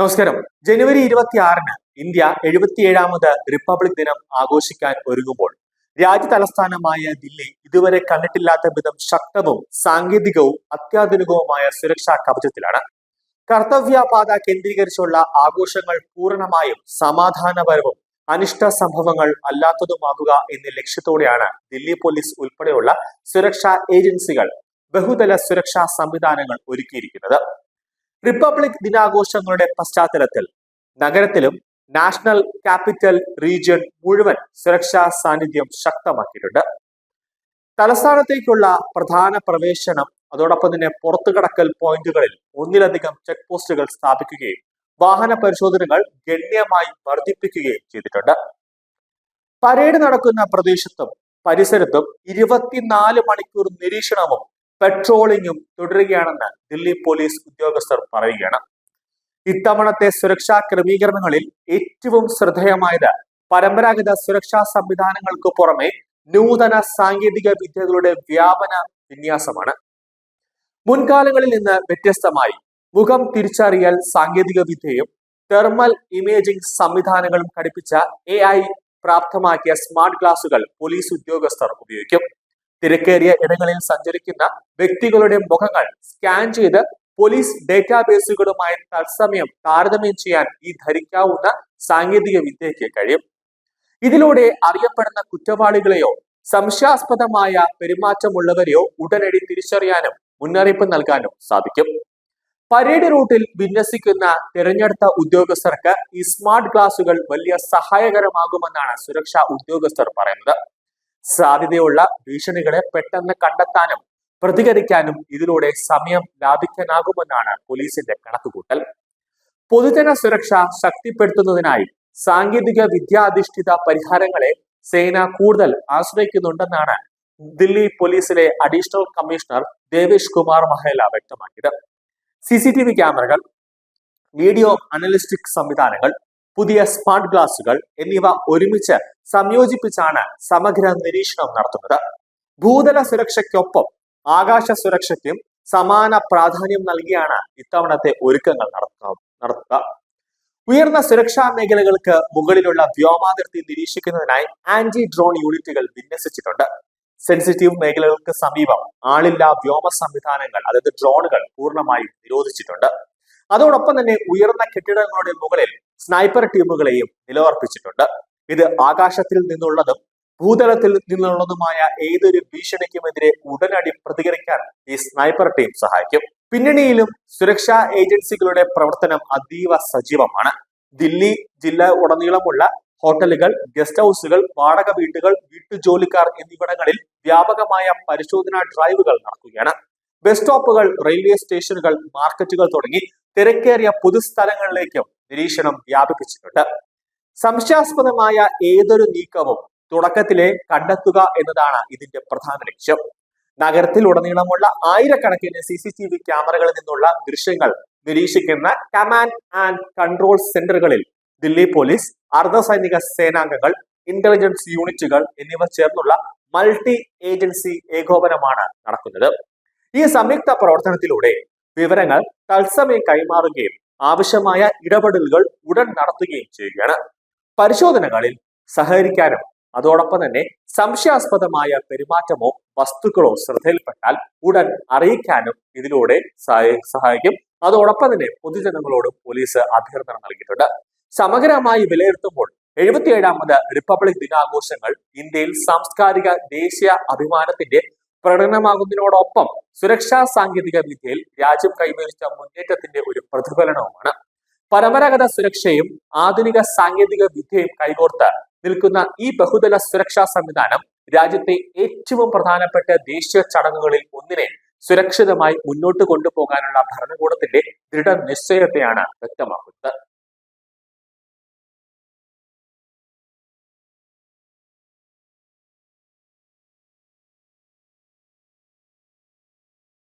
നമസ്കാരം. ജനുവരി ഇരുപത്തിയാറിന് India എഴുപത്തിയേഴാമത് republic ദിനം ആഘോഷിക്കാൻ ഒരുങ്ങുമ്പോൾ രാജ്യ തലസ്ഥാനമായ ദില്ലി ഇതുവരെ കണ്ടിട്ടില്ലാത്ത വിധം ശക്തവും സാങ്കേതികവും അത്യാധുനികവുമായ സുരക്ഷാ കവചത്തിലാണ്. കർത്തവ്യപാത കേന്ദ്രീകരിച്ചുള്ള ആഘോഷങ്ങൾ പൂർണമായും സമാധാനപരവും അനിഷ്ട സംഭവങ്ങൾ അല്ലാത്തതുമാകുക എന്ന ലക്ഷ്യത്തോടെയാണ് ദില്ലി പോലീസ് ഉൾപ്പെടെയുള്ള സുരക്ഷാ ഏജൻസികൾ ബഹുതല സുരക്ഷാ സംവിധാനങ്ങൾ ഒരുക്കിയിരിക്കുന്നത്. റിപ്പബ്ലിക് ദിനാഘോഷങ്ങളുടെ പശ്ചാത്തലത്തിൽ നഗരത്തിലും നാഷണൽ ക്യാപിറ്റൽ റീജിയൻ മുഴുവൻ സുരക്ഷാ സാന്നിധ്യം ശക്തമാക്കിയിട്ടുണ്ട്. തലസ്ഥാനത്തേക്കുള്ള പ്രധാന പ്രവേശനം അതോടൊപ്പം തന്നെ പുറത്തു കടക്കൽ പോയിന്റുകളിൽ ഒന്നിലധികം ചെക്ക് പോസ്റ്റുകൾ സ്ഥാപിക്കുകയും വാഹന പരിശോധനകൾ ഗണ്യമായി വർദ്ധിപ്പിക്കുകയും ചെയ്തിട്ടുണ്ട്. പരേഡ് നടക്കുന്ന പ്രദേശത്തും പരിസരത്തും ഇരുപത്തിനാല് മണിക്കൂർ നിരീക്ഷണവും പെട്രോളിംഗും തുടരുകയാണെന്ന് ദില്ലി പോലീസ് ഉദ്യോഗസ്ഥർ പറയുകയാണ്. ഇത്തവണത്തെ സുരക്ഷാ ക്രമീകരണങ്ങളിൽ ഏറ്റവും ശ്രദ്ധേയമായത് പരമ്പരാഗത സുരക്ഷാ സംവിധാനങ്ങൾക്ക് പുറമെ നൂതന സാങ്കേതിക വിദ്യകളുടെ വ്യാപന വിന്യാസമാണ്. മുൻകാലങ്ങളിൽ നിന്ന് വ്യത്യസ്തമായി മുഖം തിരിച്ചറിയൽ സാങ്കേതിക വിദ്യയും തെർമൽ ഇമേജിംഗ് സംവിധാനങ്ങളും ഘടിപ്പിച്ച എ പ്രാപ്തമാക്കിയ സ്മാർട്ട് ഗ്ലാസുകൾ പോലീസ് ഉദ്യോഗസ്ഥർ ഉപയോഗിക്കും. തിരക്കേറിയ ഇടങ്ങളിൽ സഞ്ചരിക്കുന്ന വ്യക്തികളുടെ മുഖങ്ങൾ സ്കാൻ ചെയ്ത് പോലീസ് ഡേറ്റാബേസുകളുമായി തത്സമയം താരതമ്യം ചെയ്യാൻ ഈ ധരിക്കാവുന്ന സാങ്കേതിക വിദ്യയ്ക്ക് കഴിയും. ഇതിലൂടെ അറിയപ്പെടുന്ന കുറ്റവാളികളെയോ സംശയാസ്പദമായ പെരുമാറ്റമുള്ളവരെയോ ഉടനടി തിരിച്ചറിയാനും മുന്നറിയിപ്പ് നൽകാനും സാധിക്കും. പരേഡ് റൂട്ടിൽ വിന്യസിക്കുന്ന തിരഞ്ഞെടുത്ത ഉദ്യോഗസ്ഥർക്ക് ഈ സ്മാർട്ട് ഗ്ലാസുകൾ വലിയ സഹായകരമാകുമെന്നാണ് സുരക്ഷാ ഉദ്യോഗസ്ഥർ പറയുന്നത്. സാധ്യതയുള്ള ഭീഷണികളെ പെട്ടെന്ന് കണ്ടെത്താനും പ്രതികരിക്കാനും ഇതിലൂടെ സമയം ലാഭിക്കാനാകുമെന്നാണ് പോലീസിന്റെ കണക്കുകൂട്ടൽ. പൊതുജന സുരക്ഷ ശക്തിപ്പെടുത്തുന്നതിനായി സാങ്കേതിക വിദ്യാധിഷ്ഠിത പരിഹാരങ്ങളെ സേന കൂടുതൽ ആശ്രയിക്കുന്നുണ്ടെന്നാണ് ദില്ലി പോലീസിലെ അഡീഷണൽ കമ്മീഷണർ ദേവേഷ് കുമാർ മഹേല വ്യക്തമാക്കിയത്. സി സി ടി വി ക്യാമറകൾ വീഡിയോ അനലിസ്റ്റിക് സംവിധാനങ്ങൾ പുതിയ സ്മാർട്ട് ഗ്ലാസുകൾ എന്നിവ ഒരുമിച്ച് സംയോജിപ്പിച്ചാണ് സമഗ്ര നിരീക്ഷണം നടത്തുന്നത്. ഭൂതല സുരക്ഷയ്ക്കൊപ്പം ആകാശ സുരക്ഷയ്ക്കും സമാന പ്രാധാന്യം നൽകിയാണ് ഇത്തവണത്തെ ഒരുക്കങ്ങൾ നടത്തുക. ഉയർന്ന സുരക്ഷാ മേഖലകൾക്ക് മുകളിലുള്ള വ്യോമാതിർത്തി നിരീക്ഷിക്കുന്നതിനായി ആന്റി ഡ്രോൺ യൂണിറ്റുകൾ വിന്യസിച്ചിട്ടുണ്ട്. സെൻസിറ്റീവ് മേഖലകൾക്ക് സമീപം ആളില്ലാ വ്യോമ സംവിധാനങ്ങൾ അതായത് ഡ്രോണുകൾ പൂർണമായും നിരോധിച്ചിട്ടുണ്ട്. അതോടൊപ്പം തന്നെ ഉയർന്ന കെട്ടിടങ്ങളുടെ മുകളിൽ സ്നൈപ്പർ ടീമുകളെയും നിലവർപ്പിച്ചിട്ടുണ്ട്. ഇത് ആകാശത്തിൽ നിന്നുള്ളതും ഭൂതലത്തിൽ നിന്നുള്ളതുമായ ഏതൊരു ഭീഷണിക്കുമെതിരെ ഉടനടി പ്രതികരിക്കാൻ ഈ സ്നൈപ്പർ ടീം സഹായിക്കും. പിന്നണിയിലും സുരക്ഷാ ഏജൻസികളുടെ പ്രവർത്തനം അതീവ സജീവമാണ്. ദില്ലി ജില്ല ഉടനീളമുള്ള ഹോട്ടലുകൾ ഗസ്റ്റ് ഹൗസുകൾ വാടക വീട്ടുകൾ വീട്ടുജോലിക്കാർ എന്നിവിടങ്ങളിൽ വ്യാപകമായ പരിശോധനാ ഡ്രൈവുകൾ നടക്കുകയാണ്. ബസ് സ്റ്റോപ്പുകൾ റെയിൽവേ സ്റ്റേഷനുകൾ മാർക്കറ്റുകൾ തുടങ്ങി തിരക്കേറിയ പൊതുസ്ഥലങ്ങളിലേക്കും നിരീക്ഷണം വ്യാപിപ്പിച്ചിട്ടുണ്ട്. സംശയാസ്പദമായ ഏതൊരു നീക്കവും തുടക്കത്തിലെ കണ്ടെത്തുക എന്നതാണ് ഇതിന്റെ പ്രധാന ലക്ഷ്യം. നഗരത്തിൽ ഉടനീളമുള്ള ആയിരക്കണക്കിന് സി സി ടി വി ക്യാമറകളിൽ നിന്നുള്ള ദൃശ്യങ്ങൾ നിരീക്ഷിക്കുന്ന കമാൻഡ് ആൻഡ് കൺട്രോൾ സെന്ററുകളിൽ ദില്ലി പോലീസ് അർദ്ധസൈനിക സേനാംഗങ്ങൾ ഇന്റലിജൻസ് യൂണിറ്റുകൾ എന്നിവ ചേർന്നുള്ള മൾട്ടി ഏജൻസി ഏകോപനമാണ് നടക്കുന്നത്. ഈ സംയുക്ത പ്രവർത്തനത്തിലൂടെ വിവരങ്ങൾ തത്സമയം കൈമാറുകയും ആവശ്യമായ ഇടപെടലുകൾ ഉടൻ നടത്തുകയും ചെയ്യുകയാണ്. പരിശോധനകളിൽ സഹകരിക്കാനും അതോടൊപ്പം തന്നെ സംശയാസ്പദമായ പെരുമാറ്റമോ വസ്തുക്കളോ ശ്രദ്ധയിൽപ്പെട്ടാൽ ഉടൻ അറിയിക്കാനും ഇതിലൂടെ സഹായിക്കും. അതോടൊപ്പം തന്നെ പൊതുജനങ്ങളോട് പോലീസ് അഭ്യർത്ഥന നൽകിയിട്ടുണ്ട്. സമഗ്രമായി വിലയിരുത്തുമ്പോൾ എഴുപത്തിയേഴാമത് റിപ്പബ്ലിക് ദിനാഘോഷങ്ങൾ ഇന്ത്യയിൽ സാംസ്കാരിക ദേശീയ അഭിമാനത്തിന്റെ പ്രകടനമാകുന്നതിനോടൊപ്പം സുരക്ഷാ സാങ്കേതിക വിദ്യയിൽ രാജ്യം കൈവരിച്ച മുന്നേറ്റത്തിന്റെ ഒരു പ്രതിഫലനവുമാണ്. പരമ്പരാഗത സുരക്ഷയും ആധുനിക സാങ്കേതിക വിദ്യയും കൈകോർത്ത് നിൽക്കുന്ന ഈ ബഹുതല സുരക്ഷാ സംവിധാനം രാജ്യത്തെ ഏറ്റവും പ്രധാനപ്പെട്ട ദേശീയ ചടങ്ങുകളിൽ ഒന്നിനെ സുരക്ഷിതമായി മുന്നോട്ട് കൊണ്ടുപോകാനുള്ള ഭരണകൂടത്തിന്റെ ദൃഢനിശ്ചയത്തെയാണ് വ്യക്തമാക്കുന്നത്.